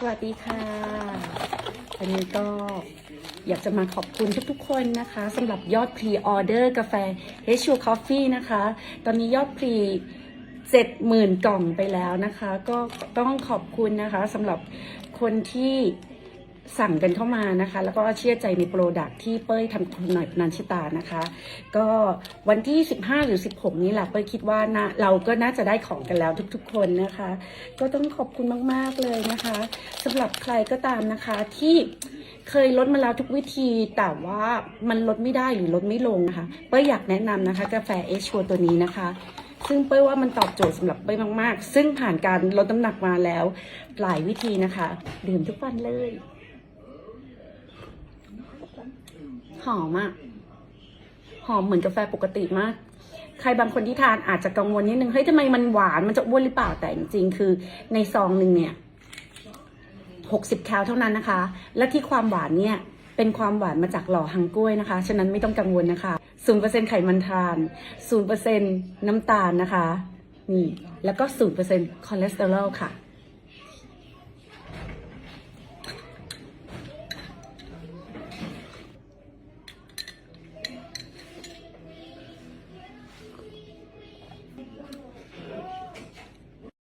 สวัสดีค่ะ วันนี้ก็อยากจะมาขอบคุณทุกๆคนนะคะสำหรับยอดพรีออเดอร์กาแฟ h อ Coffee นะคะ ตอนนี้ยอดพรีเจ็ดหมื่นกล่องไปแล้วนะคะ ก็ต้องขอบคุณนะคะสำหรับคนที่ สั่งกันเข้ามานะคะ แล้วก็เชื่อใจในโปรดักที่เป้ยทำคุณหน่อยนันชิตานะคะ ก็วันที่ 15 หรือ 16 นี้แหละเป้ยคิดว่านะเราก็น่าจะได้ของกันแล้วทุกๆ คนนะคะ ก็ต้องขอบคุณมากๆเลยนะคะสำหรับใครก็ตามนะคะที่เคยลดมาแล้วทุกวิธีแต่ว่ามันลดไม่ได้หรือลดไม่ลงนะคะเป้ยอยากแนะนำนะคะ กาแฟเอชชัวตัวนี้นะคะซึ่งเป้ยว่ามันตอบโจทย์สำหรับเป้ยมาก ๆ ซึ่งผ่านการลดน้ำหนักมาแล้ว หลายวิธีนะคะ ดื่มทุกวันเลย หอมอะหอมเหมือนกาแฟปกติมาก ใครบางคนที่ทานอาจจะกังวลนิดนึงเฮ้ยทำไมมันหวานมันจะอ้วนหรือเปล่าแต่จริงๆคือในซองหนึ่งเนี่ย60แคลเท่านั้นนะคะ และที่ความหวานเนี่ยเป็นความหวานมาจากหล่อฮังกล้วยนะคะ ฉะนั้นไม่ต้องกังวลนะคะ0%ไขมันทาน0%น้ำตาลนะคะ นี่ แล้วก็0%คอเลสเตอรอลค่ะ